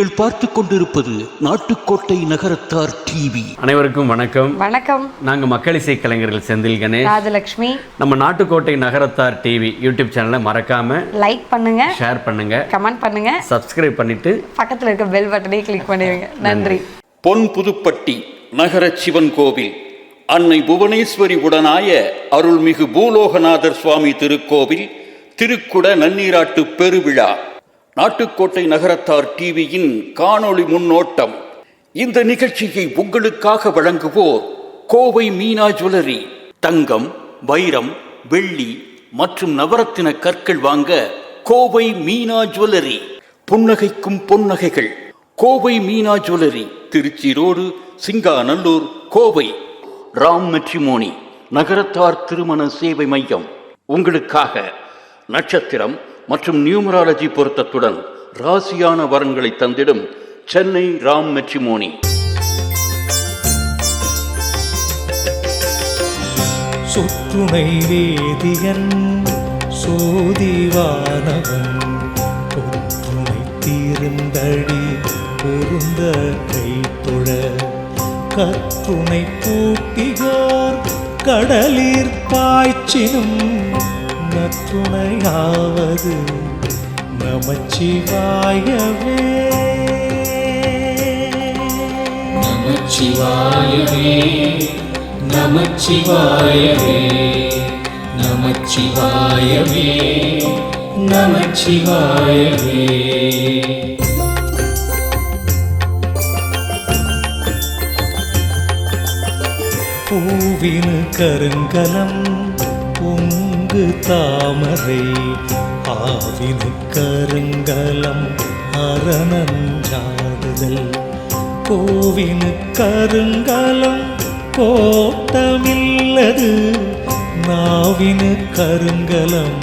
நீங்கள் பார்த்து கொண்டிருப்பது நாட்டுக்கோட்டை நகரத்தார் டிவி அனைவருக்கும் வணக்கம். வணக்கம். நாங்க மக்கள் இசை கலைஞர்கள் செந்தில் கணேஷ். ராஜலக்ஷ்மி. நம்ம நாட்டுக்கோட்டை நகரத்தார் டிவி யூடியூப் சேனலை மறக்காம லைக் பண்ணுங்க. ஷேர் பண்ணுங்க. கமெண்ட் பண்ணுங்க. சப்ஸ்கிரைப் பண்ணிட்டு பக்கத்துல இருக்க பெல் பட்டனையும் கிளிக் பண்ணிடுங்க. நன்றி. பொன் புதுப்பட்டி நகர சிவன் கோவில். அன்னை புவனேஸ்வரி உடனாய அருள்மிகு பூலோகநாதர் சுவாமி திருக்கோவில் திருக்குட நன்னீராட்டு பெருவிழா. நாட்டுக்கோட்டை நகரத்தார் டிவியின் காணொளி முன்னோட்டம். இந்த நிகழ்ச்சியை உங்களுக்காக வழங்குவோர் கோவை மீனா ஜுவல்லரி. தங்கம் வைரம் வெள்ளி மற்றும் நவரத்தின கற்கள் வாங்க கோவை மீனா ஜுவல்லரி. புன்னகைக்கும் பொன்னகைகள். Kovai Meena jewellery Trichy road Singanallur Kovai. Ram matrimony Nagarathar திருமண சேவை மையம். உங்களுக்காக நட்சத்திரம் மற்றும் நியூமராலஜி பொருத்தத்துடன் ராசியான வரன்களை தந்திடும் சென்னை ராம் மெட்ரிமோனி. சுற்றுனை வேதியன் சோதிவானவன் ஒற்றுமை தீர்ந்தடி பொருந்த கைத்தொழ. கற்றுணை பூட்டியோர் கடலிற் பாய்ச்சினும் நற்றுணையாவது நமச்சிவாயவே. நமச்சிவாயவே நமச்சிவாயவே நமச்சிவாயவே நமச்சிவாயவே. பூவினு கருங்கலம் அங்கு தாமரை ஆவினு கருங்கலம் அரணஞ்சாடுதல் கோவினு கருங்கலம் கோட்டமில்லது. நாவினு கருங்கலம்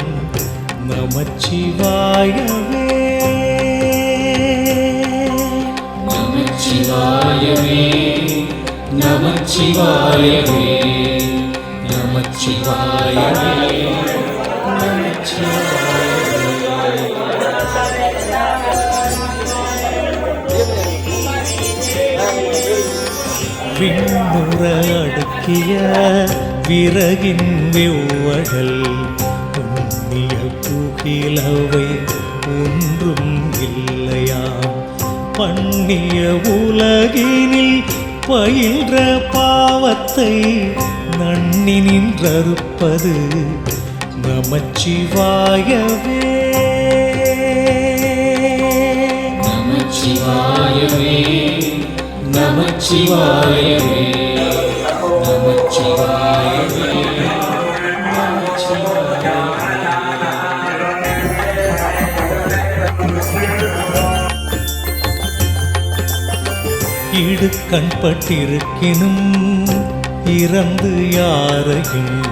நமச்சிவாயவே நமச்சிவாயவே நமச்சிவாயவே நமச்சிவாய விண்ணுற அடுக்கிய விறகின் வெவ்வழல் உண்ணிய புகிலவை ஒன்றும் இல்லையாம். பண்ணிய உலகினில் பயின்ற பாவத்தை நன்னி நின்றறுப்பது நமச்சிவாயவே. நமச்சிவாயவே நமச்சிவாயவே நமச்சிவாயவே இடு கண்பட்டிருக்கினும் இறந்து யாரையும்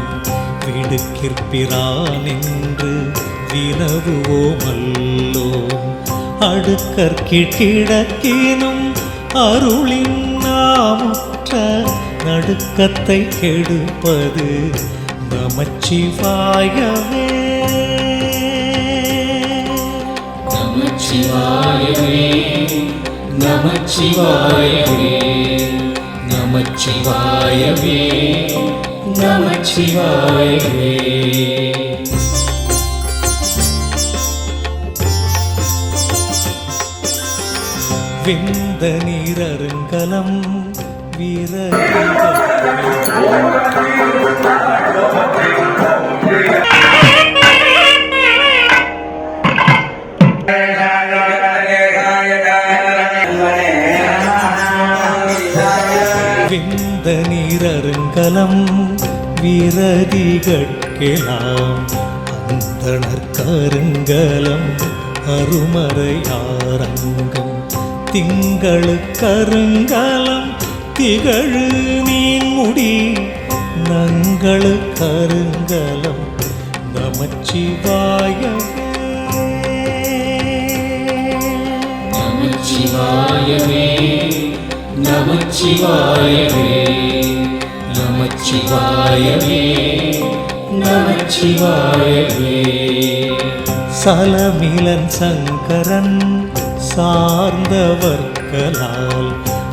விடுக்கிற்பிறான் என்று வினவுவோமல்லோ. அடுக்கற்கிடக்கினும் அருளின் நாமுற்ற நடுக்கத்தை கெடுப்பது நமச்சிவாயவே. நமச்சிவாயவே நமச்சிவாயவே. நமச்சிவாயவே நமச்சிவாயவே. விந்த நீரருங்கலம் வீர விரதிகட்கெலாம் அந்தணர் கருங்கலம் அருமறையாரங்கம். திங்களு கருங்கலம் திகழு நீன்முடி நங்களு கருங்கலம் நமச்சிவாய நமச்சிவாயவே நமச்சிவாயவே நமச்சிவாயவே நமச்சிவாயவே. சலமிலன் சங்கரன் சார்ந்தவர்களால்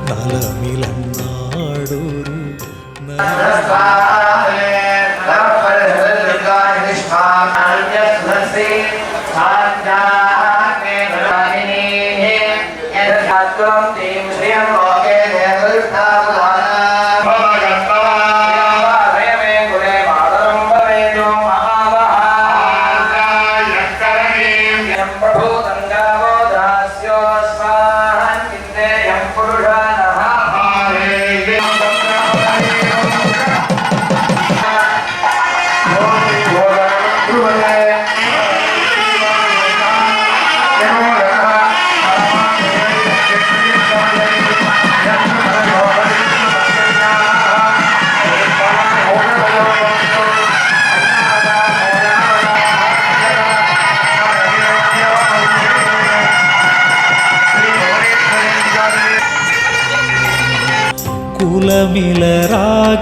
நலமிலன் நாடொரு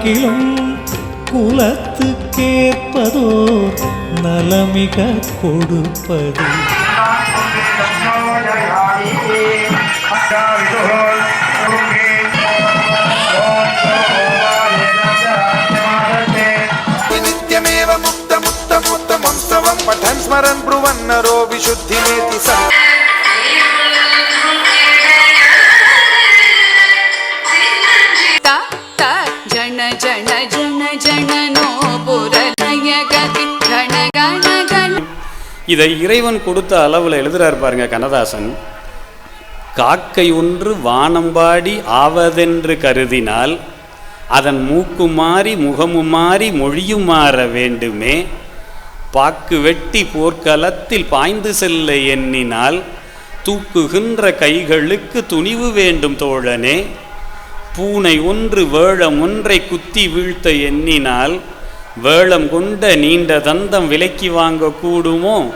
நல குலமிலராகிலும் குலத்துக்கேற்பதோர் நலமிக கொடுப்பது नित्यमेव मुक्त मुक्त मुक्तमुत्सवं पठन् स्मरन् ब्रुवन्नरो विशुद्धिमेति सन् இதை இறைவன் கொடுத்த அளவில் எழுதுகிறார் பாருங்க கண்ணதாசன். காக்கை ஒன்று வானம்பாடி ஆவதென்று கருதினால் அதன் மூக்கு மாறி முகமு மாறி மொழியும் மாற வேண்டுமே பாக்கு வெட்டி போர்க்களத்தில் பாய்ந்து செல்ல எண்ணினால் தூக்குகின்ற கைகளுக்கு துணிவு வேண்டும் தோழனே பூனை ஒன்று வேழம் ஒன்றை குத்தி வீழ்த்த எண்ணினால் வேளம் கொண்ட நீண்ட தந்தம் விலைக்கு வாங்க கூடுமோ?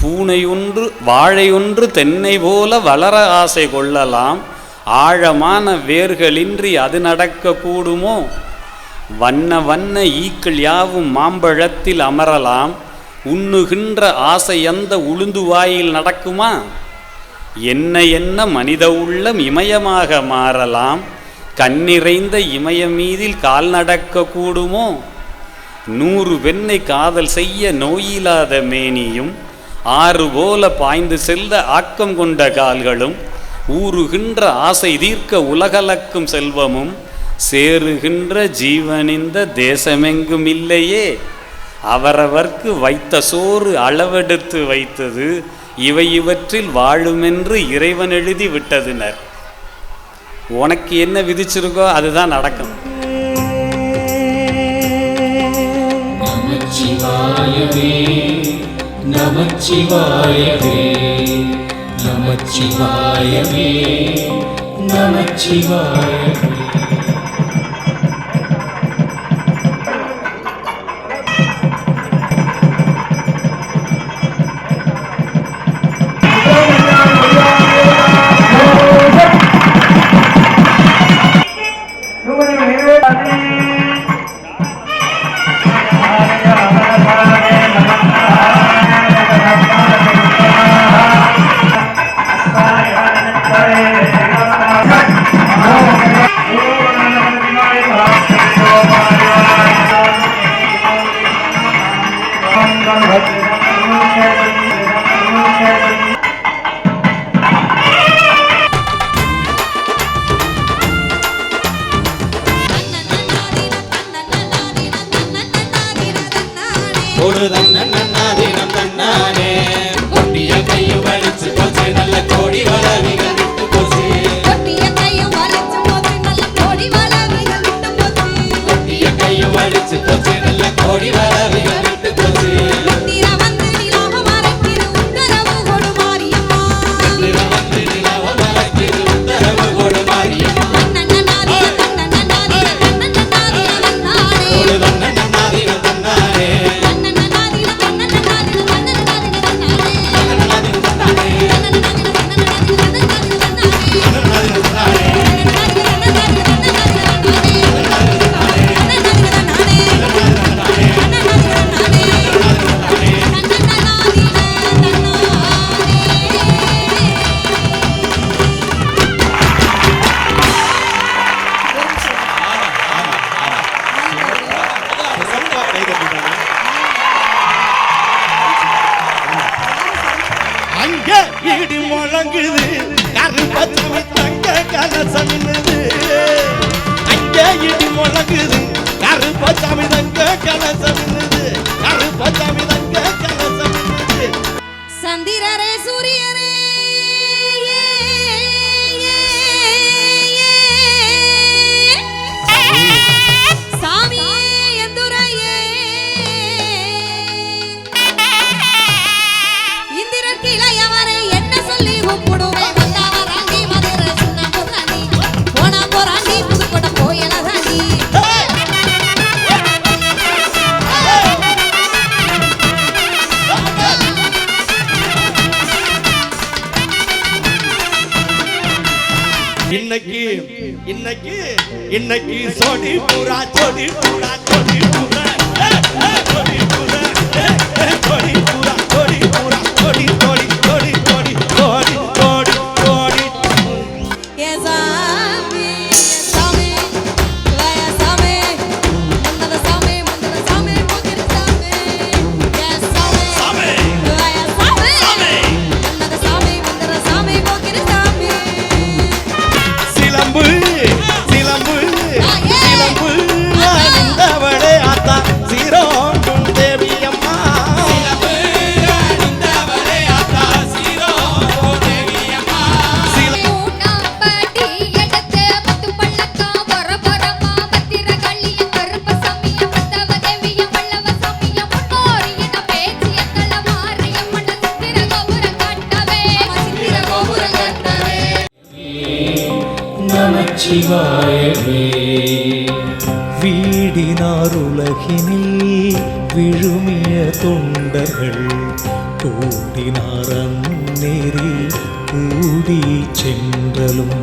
பூனை ஒன்று வாழை ஒன்று தென்னை போல வளர ஆசை கொள்ளலாம். ஆழமான வேர்களின்றி அது நடக்க கூடுமோ? வண்ண வண்ண ஈக்கள் யாவும் மாம்பழத்தில் அமரலாம். உண்ணுகின்ற ஆசை அந்த உளுந்து வாயில் நடக்குமா? என்ன என்ன மனித உள்ளம் இமயமாக மாறலாம். கண்ணிறைந்த இமயம் மீதில் கால் நடக்க கூடுமோ? நூறு பெண்ணை காதல் செய்ய நோயில்லாத மேனியும் ஆறு போல பாய்ந்து செல்ல ஆக்கம் கொண்ட கால்களும் ஊறுகின்ற ஆசை தீர்க்க உலகலக்கும் செல்வமும் சேருகின்ற ஜீவனிந்த தேசமெங்கும் இல்லையே. அவரவர்க்கு வைத்த சோறு அளவெடுத்து வைத்தது இவை இவற்றில் வாழுமென்று இறைவன் எழுதி விட்டதுனர். உனக்கு என்ன விதிச்சிருக்கோ அதுதான் நடக்கும். நமச்சிவாயவே நமச்சிவாயவே நமச்சிவாயவே நமச்சிவாயவே. நமச்சிவாயவே வீடினார் உலகினில் விழுமிய தொண்டர்கள் கூடினார் அந்நெறி கூடி சென்றலும்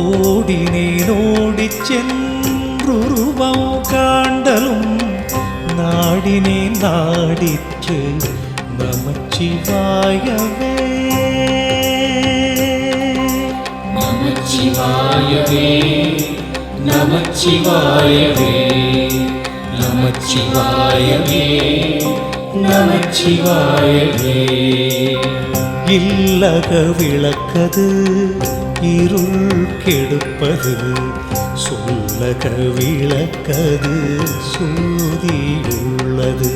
ஓடினேன் ஓடிச் சென்றுருவம் நமச்சிவாயவே நமச்சிவாயவே நமச்சிவாயவே நமச்சிவாயவே. இல்லக விளக்கது இருள் கெடுப்பது சொல்லக விளக்கது சூதியுள்ளது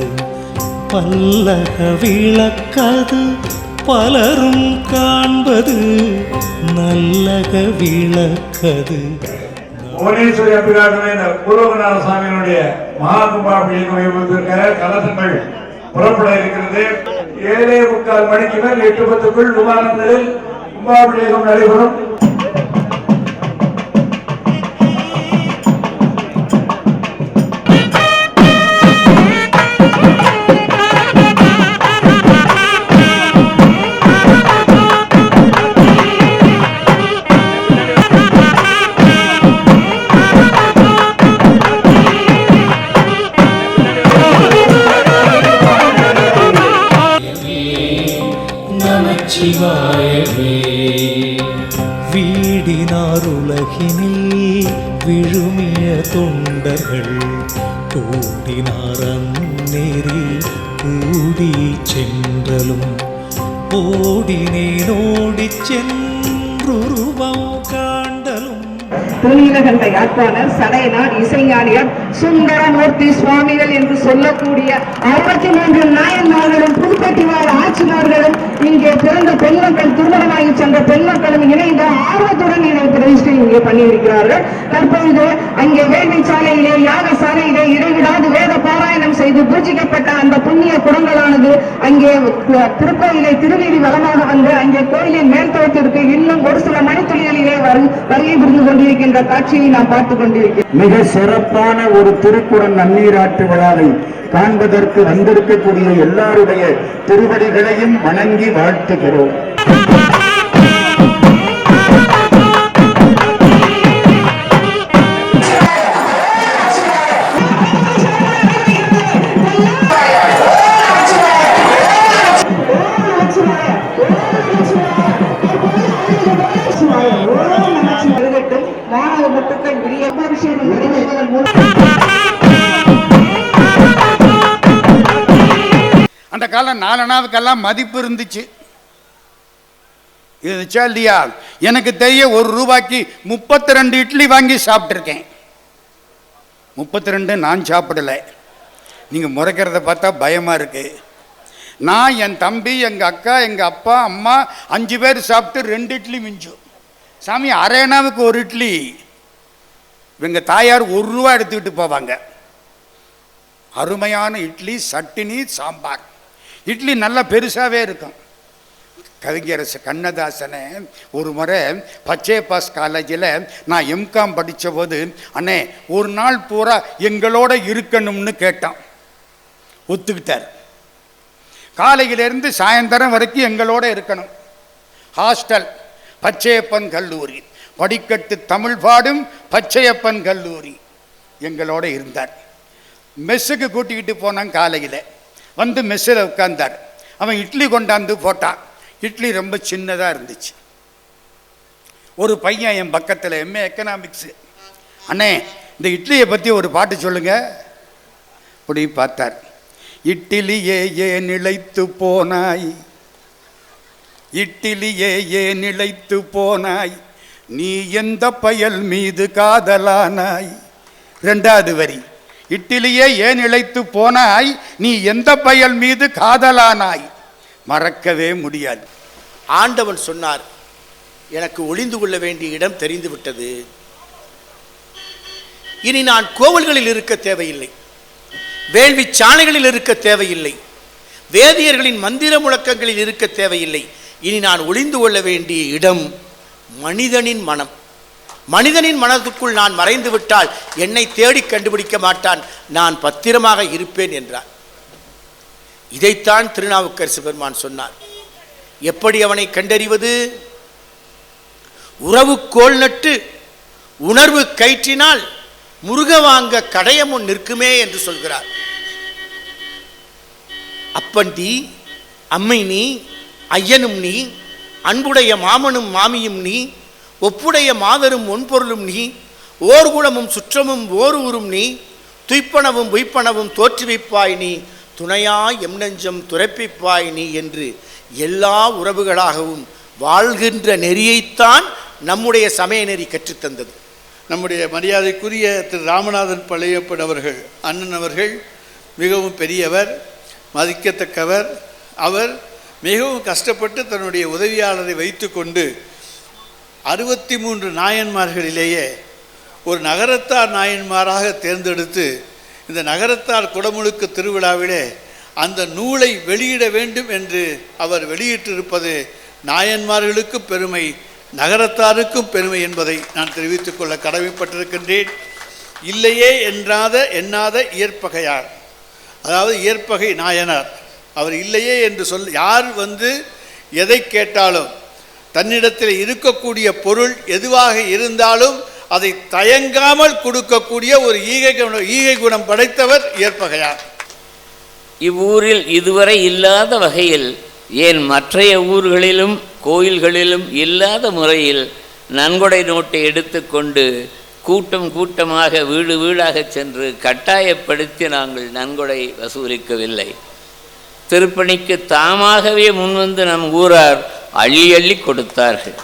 பல்லக விளக்கது பலரும் காண்பது நல்லக விளக்கது. புவனேஸ்வரி அம்பிகாட்டமே இந்த பூர்வகநாத சுவாமியினுடைய மகா கும்பாபிஷேகம் கலசங்கள் புறப்பட இருக்கிறது. ஏழே முக்கால் மணிக்கு மேல் எட்டு பத்துக்குள் விமானங்களில் கும்பாபிஷேகம் நடைபெறும். திருநீலகண்ட யாழ்ப்பாணர் சடையனார் இசைஞானியார் சுந்தரமூர்த்தி சுவாமிகள் என்று சொல்லக்கூடிய அறுபத்தி மூன்று நாயன்மார்களும் புதுப்பட்டி வாழ் ஆட்சிமார்களும் இங்கே பிறந்த பெண்மக்கள் திருமணமாகி சென்ற பெண்மக்களும் இணைந்து ஆர்வத்துடன் இதை பிரதிஷ்டை இங்கே பண்ணியிருக்கிறார்கள். தற்பொழுது அங்கே வேள்வி சாலையிலே யாக சாலையிலே இடைவிடாது வேத பாராயணம் செய்து பூஜிக்கப்பட்ட அந்த புண்ணிய குடங்களானது அங்கே திருக்கோயிலை திருவீதி வளமாக வந்து அங்கே கோயிலின் மேல்தோட்டத்திற்கு இன்னும் ஒரு சில மணித்துளிகளிலே வரு வருகை புரிந்து கொண்டிருக்கின்ற காட்சியை நாம் பார்த்துக் கொண்டிருக்கிறோம். மிக சிறப்பான ஒரு திருக்குறள் நன்னீராற்று விழாவை காண்பதற்கு வந்திருக்கக்கூடிய எல்லாருடைய திருவடிகளையும் வணங்கி வாழ்த்துகிறோம். நாலனாவுக்கெல்லாம் மதிப்பு இருந்துச்சு. இருந்துச்சா இல்லையா? எனக்கு தெரிய ஒரு ரூபாய்க்கு முப்பத்தி ரெண்டு இட்லி வாங்கி சாப்பிட்ருக்கேன் முப்பத்தி ரெண்டு நான் சாப்பிடலை. நீங்கள் முறைக்கிறத பார்த்தா பயமாக இருக்கு. நான் என் தம்பி எங்கள் அக்கா எங்கள் அப்பா அம்மா அஞ்சு பேர் சாப்பிட்டு ரெண்டு இட்லி மிஞ்சும் சாமி அரேனாவுக்கு ஒரு இட்லி. எங்கள் தாயார் ஒரு ரூபா எடுத்துக்கிட்டு போவாங்க. அருமையான இட்லி சட்டினி சாம்பார். இட்லி நல்லா பெருசாகவே இருக்கும். கவிஞரசு கண்ணதாசனை ஒரு முறை பச்சை பாஸ் காலேஜில் நான் எம்காம் படித்த போது அண்ணே ஒரு நாள் பூரா எங்களோட இருக்கணும்னு கேட்டான். ஒத்துக்கிட்டார். காலையிலேருந்து சாயந்தரம் வரைக்கும் எங்களோட இருக்கணும். ஹாஸ்டல் பச்சையப்பன் கல்லூரி படிக்கட்டு தமிழ் பாடும் பச்சையப்பன் கல்லூரி எங்களோட இருந்தார். மெஸ்ஸுக்கு கூட்டிக்கிட்டு போனான் காலையில். வந்து மெஸ்ஸில் உட்கார்ந்தார். அவன் இட்லி கொண்டாந்து போட்டான். இட்லி ரொம்ப சின்னதாக இருந்துச்சு. ஒரு பையன் என் பக்கத்தில் எம்ஏ எக்கனாமிக்ஸு அண்ணே இந்த இட்லியை பற்றி ஒரு பாட்டு சொல்லுங்கள் அப்படி பார்த்தார். இட்லியே ஏ நிலைத்து போனாய்? இட்டிலியே ஏ நிலைத்து போனாய்? நீ எந்த பயல் மீது காதலானாய்? ரெண்டாவது வரி. இட்லியே ஏன் இழைத்து போனாய்? நீ எந்த பயல் மீது காதலானாய்? மறக்கவே முடியாது. ஆண்டவன் சொன்னார் எனக்கு ஒளிந்து கொள்ள வேண்டிய இடம் தெரிந்துவிட்டது இனி நான் கோவில்களில் இருக்க தேவையில்லை. வேள்வி சாலைகளில் இருக்க தேவையில்லை. வேதியர்களின் மந்திர முழக்கங்களில் இருக்க தேவையில்லை. இனி நான் ஒளிந்து கொள்ள வேண்டிய இடம் மனிதனின் மனம். மனிதனின் மனதுக்குள் நான் மறைந்து விட்டால் என்னை தேடி கண்டுபிடிக்க மாட்டான். நான் பத்திரமாக இருப்பேன் என்றார். இதைத்தான் திருநாவுக்கரசு பெருமான் சொன்னார். எப்படி அவனை கண்டறிவது? உறவு கோல் நட்டு உணர்வு கயிற்றினால் முருக வாங்க கடையமுன் நிற்குமே என்று சொல்கிறார். அப்பண்டி அம்மை நீ ஐயனும் நீ அன்புடைய மாமனும் மாமியும் நீ ஒப்புடைய மாதரும் ஒன்பொருளும் நீ ஓர்குணமும் சுற்றமும் ஓர் ஊரும் நீ துய்ப்பனவும் பொய்ப்பனவும் தோற்றுவிப்பாய் நீ துணையாய் எம் நெஞ்சம் துரப்பிப்பாய் நீ என்று எல்லா உறவுகளாகவும் வாழ்கின்ற நெறியைத்தான் நம்முடைய சமய நெறி கற்றுத்தந்தது. நம்முடைய மரியாதைக்குரிய திரு ராமநாதன் பழையப்பன் அவர்கள் அண்ணன் அவர்கள் மிகவும் பெரியவர் மதிக்கத்தக்கவர் அவர் மிகவும் கஷ்டப்பட்டு தன்னுடைய உதவியாளரை வைத்துக்கொண்டு அறுபத்தி மூன்று நாயன்மார்களிலேயே ஒரு நகரத்தார் நாயன்மாராக தேர்ந்தெடுத்து இந்த நகரத்தார் குடமுழுக்கு திருவிழாவிலே அந்த நூலை வெளியிட வேண்டும் என்று அவர் வெளியிட்டிருப்பது நாயன்மார்களுக்கும் பெருமை நகரத்தாருக்கும் பெருமை என்பதை நான் தெரிவித்துக் கொள்ள கடமைப்பட்டிருக்கின்றேன். இல்லையே என்றாத எண்ணாத இயற்பகையார். அதாவது இயற்பகை நாயனார். அவர் இல்லையே என்று சொல் யார் வந்து எதை கேட்டாலும் தன்னிடத்தில் இருக்கக்கூடிய பொருள் எதுவாக இருந்தாலும் அதை தயங்காமல் கொடுக்கக்கூடிய ஒரு ஈகை குணம் ஈகை குணம் படைத்தவர் ஏற்பகையார். இவ்வூரில் இதுவரை இல்லாத வகையில் ஏன் மற்றைய ஊர்களிலும் கோயில்களிலும் இல்லாத முறையில் நன்கொடை நோட்டை எடுத்துக்கொண்டு கூட்டம் கூட்டமாக வீடு வீடாக சென்று கட்டாயப்படுத்தி நாங்கள் நன்கொடை வசூலிக்கவில்லை. திருப்பணிக்கு தாமாகவே முன்வந்து நம் ஊரார் அள்ளி அள்ளி கொடுத்தார்கள்.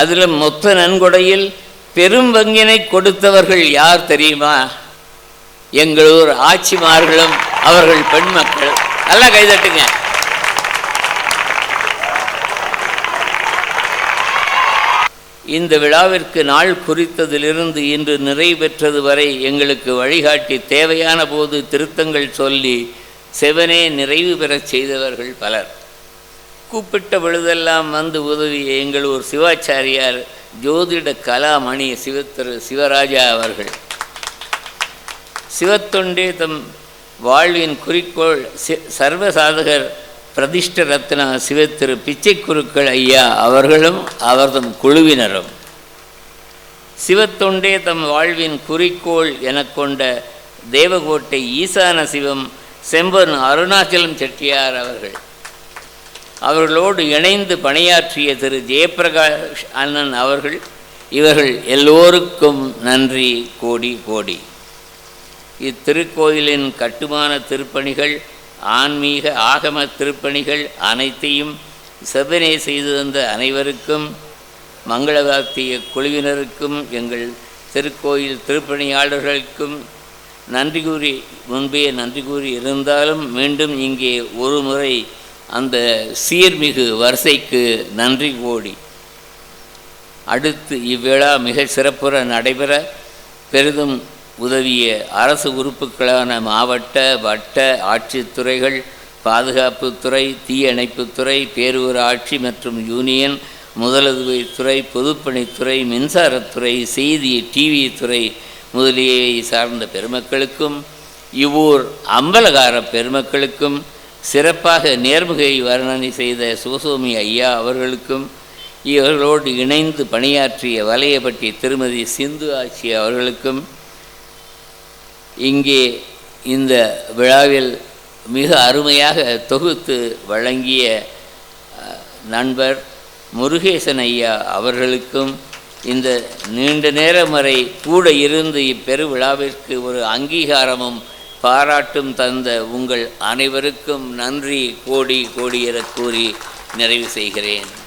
அதில் மொத்த நன்கொடையில் பெரும் பங்கினை கொடுத்தவர்கள் யார் தெரியுமா? எங்களூர் ஆட்சிமார்களும் அவர்கள் பெண் மக்கள் நல்லா கைதட்டுங்க இந்த விழாவிற்கு நாள் குறித்ததிலிருந்து இன்று நிறைவேற்றது வரை எங்களுக்கு வழிகாட்டி தேவையான போது திருத்தங்கள் சொல்லி செவனே நிறைவு பெறச் செய்தவர்கள் பலர். கூப்பிட்ட பொழுதெல்லாம் வந்து உதவிய எங்களூர் சிவாச்சாரியார் ஜோதிட கலாமணி சிவத்திரு சிவராஜா அவர்கள். சிவத்தொண்டே தம் வாழ்வின் குறிக்கோள் சி- சர்வசாதகர் பிரதிஷ்ட ரத்னா சிவத்திரு பிச்சை குருக்கள் ஐயா அவர்களும் அவர்தம் குழுவினரும். சிவத்தொண்டே தம் வாழ்வின் குறிக்கோள் எனக் கொண்ட தேவகோட்டை ஈசான சிவம் செம்பன் அருணாச்சலம் செட்டியார் அவர்கள். அவர்களோடு இணைந்து பணியாற்றிய திரு ஜெயப்பிரகாஷ் அண்ணன் அவர்கள் இவர்கள் எல்லோருக்கும் நன்றி கோடி கோடி. இத்திருக்கோயிலின் கட்டுமான திருப்பணிகள் ஆன்மீக ஆகம திருப்பணிகள் அனைத்தையும் செவ்வனே செய்து தந்த அனைவருக்கும் மங்களகாத்திய குழுவினருக்கும் எங்கள் திருக்கோயில் திருப்பணியாளர்களுக்கும் நன்றி கூறி முன்பே நன்றி கூறி இருந்தாலும் மீண்டும் இங்கே ஒரு முறை அந்த சீர்மிகு வரிசைக்கு நன்றி கோடி. அடுத்து இவ்விழா மிக சிறப்புற நடைபெற பெரிதும் உதவிய அரசு உறுப்புகளான மாவட்ட வட்ட ஆட்சித்துறைகள் பாதுகாப்புத்துறை தீயணைப்புத்துறை பேரூராட்சி மற்றும் யூனியன் முதலுதவித்துறை பொதுப்பணித்துறை மின்சாரத்துறை செய்தி டிவி துறை முதலியை சார்ந்த பெருமக்களுக்கும் இவ்வூர் அம்பலகார பெருமக்களுக்கும் சிறப்பாக நேர்முகை வர்ணனை செய்த சிவசுவாமி ஐயா அவர்களுக்கும் இவர்களோடு இணைந்து பணியாற்றிய வலையப்பட்டி திருமதி சிந்து ஆட்சி அவர்களுக்கும் இங்கே இந்த விழாவில் மிக அருமையாக தொகுத்து வழங்கிய நண்பர் முருகேசன் ஐயா அவர்களுக்கும் இந்த நீண்ட நேரம் வரை கூட இருந்து இப்பெருவிழாவிற்கு ஒரு அங்கீகாரமும் பாராட்டும் தந்த உங்கள் அனைவருக்கும் நன்றி கோடி கோடி என கூறி நிறைவு செய்கிறேன்.